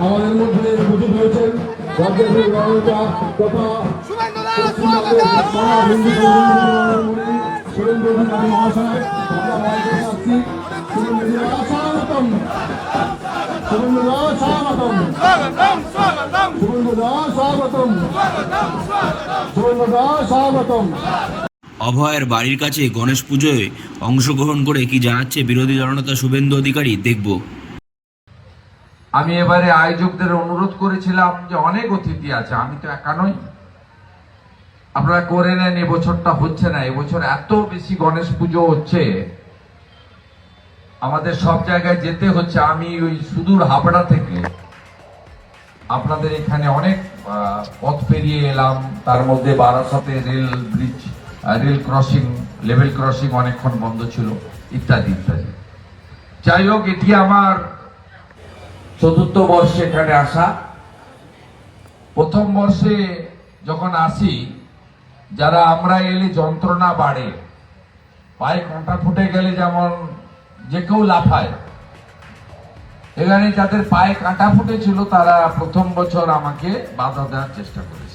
আমাদের মধ্যে উপস্থিত হয়েছেন রাজ্যের গণতা তথা সুরেন্দ্র স্বাগতম। অভয়ের বাড়ির কাছে গণেশ পুজোয় অংশগ্রহণ করে কি জানাচ্ছে বিরোধী দলনেতা শুভেন্দু অধিকারী, দেখব। আমি এবারে আয়োজকদের অনুরোধ করেছিলাম যে অনেক অতিথি আছে, আমি তো একা নই। আপনারা করে নেন এবছরটা হচ্ছে না এবছর এত বেশি গণেশ পুজো হচ্ছে। আমাদের সব জায়গায় যেতে হচ্ছে, আমি ওই সুদূর হাবড়া থেকে। আপনাদের এখানে অনেক পথ পেরিয়ে এলাম, তার মধ্যে বারাসাতে rail bridge rail crossing, level crossing অনেকক্ষণ বন্ধ ছিল, ইত্যাদি ইত্যাদি। যাই হোক, এটি আমার চতুর্থ বর্ষে এখানে আসা। প্রথম বর্ষে যখন আসি, যারা আমরা এলে যন্ত্রণা বাড়ে। পায়ে কাঁটা ফুটে গেলে যেমন যে কেউ লাফায়। এখানে যাদের পায়ে কাঁটা ফুটেছিল, তারা প্রথম বছর আমাকে বাধা দেওয়ার চেষ্টা করেছে।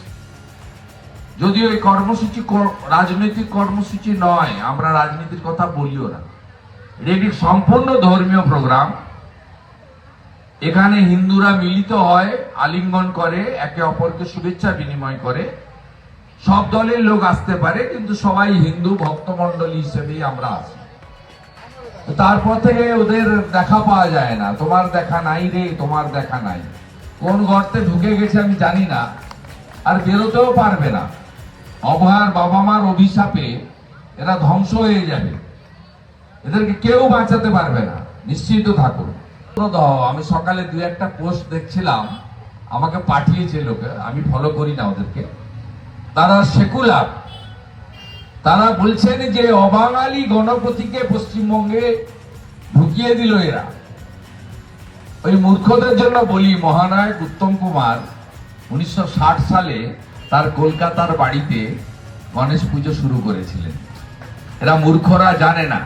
যদিও এই কর্মসূচি রাজনৈতিক কর্মসূচি নয়, আমরা রাজনীতির কথা বলিও না। এটি সম্পূর্ণ ধর্মীয় প্রোগ্রাম। এখানে হিন্দুরা মিলিত হয়, আলিঙ্গন করে, একে অপরকে শুভেচ্ছা বিনিময় করে। সব দলের লোক আসতে পারে, কিন্তু সবাই হিন্দু ভক্তমণ্ডলী হিসেবেই আমরা আসি তারপর থেকে ওদের দেখা পাওয়া যায় না। তোমার দেখা নাই রে, তোমার দেখা নাই। কোন গর্তে ঢুকে গেছে আমি জানি না, আর বেরোতেও পারবে না। অভয়ার বাবা মার অভিশাপে এরা ধ্বংস হয়ে যাবে। এদেরকে কেউ বাঁচাতে পারবে না। নিশ্চিত থাকুন। আমি সকালে দু একটা পোস্ট দেখছিলাম। আমাকে পাঠিয়েছে লোকে, আমি ফলো করি না ওদেরকে। তারা সেকুলার। তারা বলছেন যে অবাঙালি গণপতিকে পশ্চিমবঙ্গে ঢুকিয়ে দিল এরা। ওই মূর্খদের জন্য বলি, মহানায়ক উত্তম কুমার উনিশশো ষাট সালে তার কলকাতার বাড়িতে গণেশ পুজো শুরু করেছিলেন। এরা মূর্খরা জানে না।